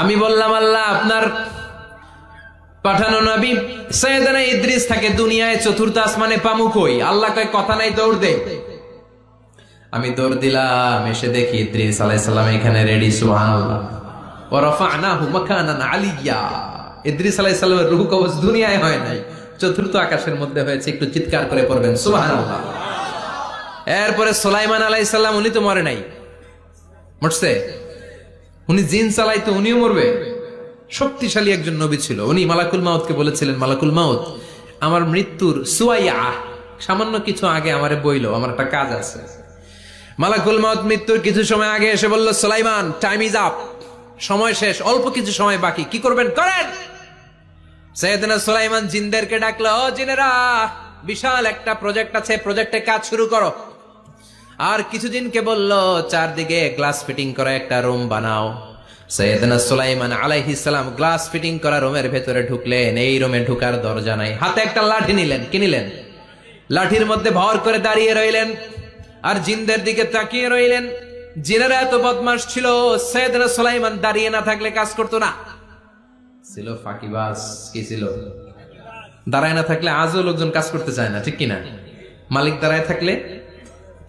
আমি বললাম, আল্লাহ, আপনার পাঠানো নবী সৈয়দানা ইদ্রিস থাকে দুনিয়ায় চতুর্থ আসমানে পামু কই? আল্লাহ কয়, কথা নাই, দৌড় দে। আমি দৌড় দিলাম, এসে দেখি ইদ্রিস আলাইহিস সালাম এখানে রেডি সুবহানাল্লাহ। ওয়া রাফা'নাহু মাকানান আলিয়্যা ইদ্রিস আলাইহিস সালামের রূহ কবজ দুনিয়ায় হয় নাই। চতুর্থ আকাশের মধ্যে হয়েছে, একটু চিৎকার করে পড়বেন, সুবহানাল্লাহ। এরপরে সুলাইমান আলাইহিস সালাম, উনি তো মরে নাই। মরছে? উনি জিন চালাইতো উনিও মরবে। শক্তিশালী একজন নবী ছিল। উনি মালাকুল মাউতকে বলেছিলেন, মালাকুল মাউত, আমার মৃত্যুর সুয়াইয়া, সামান্য কিছু আগে আমারে বইলো, আমার একটা কাজ আছে। মালাকুল মাউত মৃত্যুর কিছু সময় আগে এসে বলল, সুলাইমান টাইম ইজ আপ সময় শেষ, অল্প কিছু সময় বাকি, কি করবেন? করেন! সৈয়দনা সুলাইমান জিনদেরকে ডাকলো জিনেরা, বিশাল একটা প্রজেক্ট আছে প্রজেক্টে কাজ শুরু করো। আর কিছুদিনকে বলল, চারদিকে গ্লাস ফিটিং করা একটা রুম বানাও। গ্লাস ফিটিং করা রুমের ভেতরে ঢুকলেন। এই রুমে দরজা নাই। হাতে একটা লাঠি নিলেন। লাঠির মধ্যে ভর করে দাঁড়িয়ে রইলেন আর দিকে তাকিয়ে রইলেন। জিনেরা এত ছিল দাঁড়িয়ে না থাকলে কাজ করতো না। ছিল ফাঁকিবাজ কি ছিল? দাঁড়ায় না থাকলে আজও লোকজন কাজ করতে চায় না, ঠিক কিনা? মালিক দাঁড়ায় থাকলে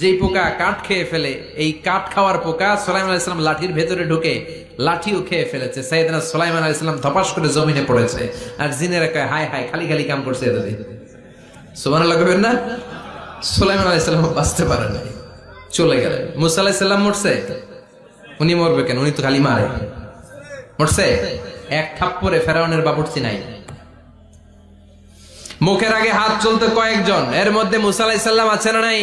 যেই পোকা কাঠ খেয়ে ফেলে, এই কাঠ খাওয়ার পোকা সোলাইম সোলাইমান আলাইসালাম লাঠির ভেতরে ঢুকে লাঠিও খেয়ে ফেলেছে। সাইদানা সোলাইমান আলাইসালাম ধপাস করে জমিনে পড়েছে আর জিনেরা কয় হাই হাই খালি খালি কাম করছে সোমান লাগবেন না? সোলাইম সোলাইমান আলাইসালাম বাঁচতে পারে নাই। চলে গেলেন। মুসা আলাইসাল্লাম মরছে? উনি মরবে কেন? উনি তো খালি মারে। মরছে? এক থাপ্পরে ফেরাউনের বাবুর্চি নাই। মুখের আগে হাত চলতে কয়েকজন। এর মধ্যে মুসা আলাইসাল্লাম আছে না নাই?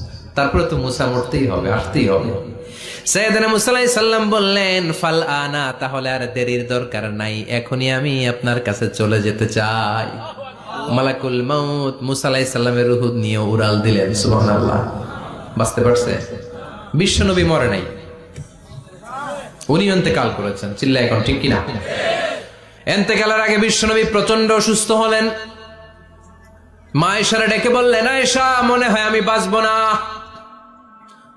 তারপরে তো মুসা মরতেই হবে, আসতেই হবে। বললেন, ফাল আনা, তাহলে আর দেরির দরকার নাই, এখনই আমি আপনার কাছে চলে যেতে চাই। মালাকুল মাউত মুসা আলাইহিস সাল্লামের রুহ নিয়ে উড়াল দিলেন বাঁচতে পারছে? মরে নাই। উনি করেছেন চিল্লা এখন ঠিক কিনা? এতেকালের আগে বিশ্বনবী প্রচণ্ড অসুস্থ হলেন। মা ডেকে বললেন, আয়েশা, মনে হয় আমি বাঁচবো না।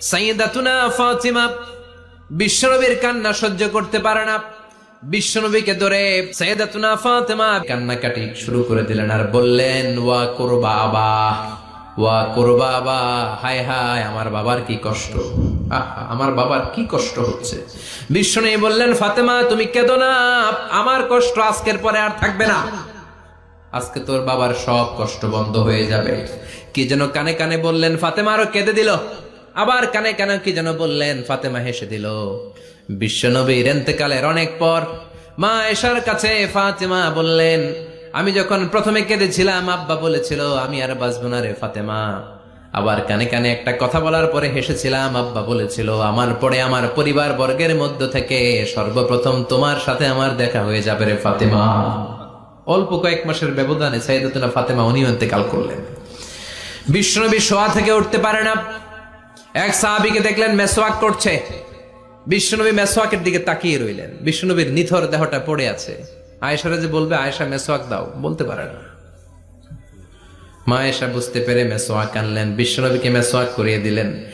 সাইয়েদাতুনা ফাতিমা, বিশ্বনবীর কান্না সহ্য করতে পারে না। বিশ্বনবীকে ধরে সাইয়েদাতুনা ফাতিমা কান্নাকাটি শুরু করে দিলেন আর বললেন, ওয়া করবা আবা, ওয়া করবা আবা, হায় হায়, আমার বাবার কি কষ্ট? আমার বাবার কি কষ্ট হচ্ছে? বিষ্ণু বললেন, ফাতেমা, তুমি কেঁদো না, আমার কষ্ট আজকের পরে আর থাকবে না। আজকে তোর বাবার সব কষ্ট বন্ধ হয়ে যাবে। কি যেন কানে কানে বললেন, ফাতেমা আরও কেঁদে দিল। আবার কানে কানে কি যেন বললেন, ফাতেমা হেসে দিল, বিশ্বনবীর এতেকালের অনেক পর মা এসার কাছে ফাতেমা বললেন, আমি যখন প্রথমে কেঁদেছিলাম, আব্বা বলেছিল, আমি আর বাঁচবো না রে ফাতেমা। আবার কানে কানে একটা কথা বলার পরে হেসেছিলাম, আব্বা বলেছিল, আমার পরে আমার পরিবার বর্গের মধ্য থেকে সর্বপ্রথম তোমার সাথে আমার দেখা হয়ে যাবে রে ফাতেমা। অল্প কয়েক মাসের ব্যবধানে সাইদাতুনা ফাতেমা উনিও ইন্তেকাল করলেন। বিষ্ণুনবী শোয়া থেকে উঠতে পারে না। এক সাহাবিকে দেখলেন মেসোয়াক করছে। বিষ্ণুনবী মেসোয়াকের দিকে তাকিয়ে রইলেন। বিশ্বনবীর নিথর দেহটা পড়ে আছে। আয়েশারা যে বলবে, আয়েশা, মেসোয়াক দাও। বলতে পারে না। মা এসা বুঝতে পেরে মেসোয়াক আনলেন। বিশ্বনবীকে মেসোয়াক করিয়ে দিলেন।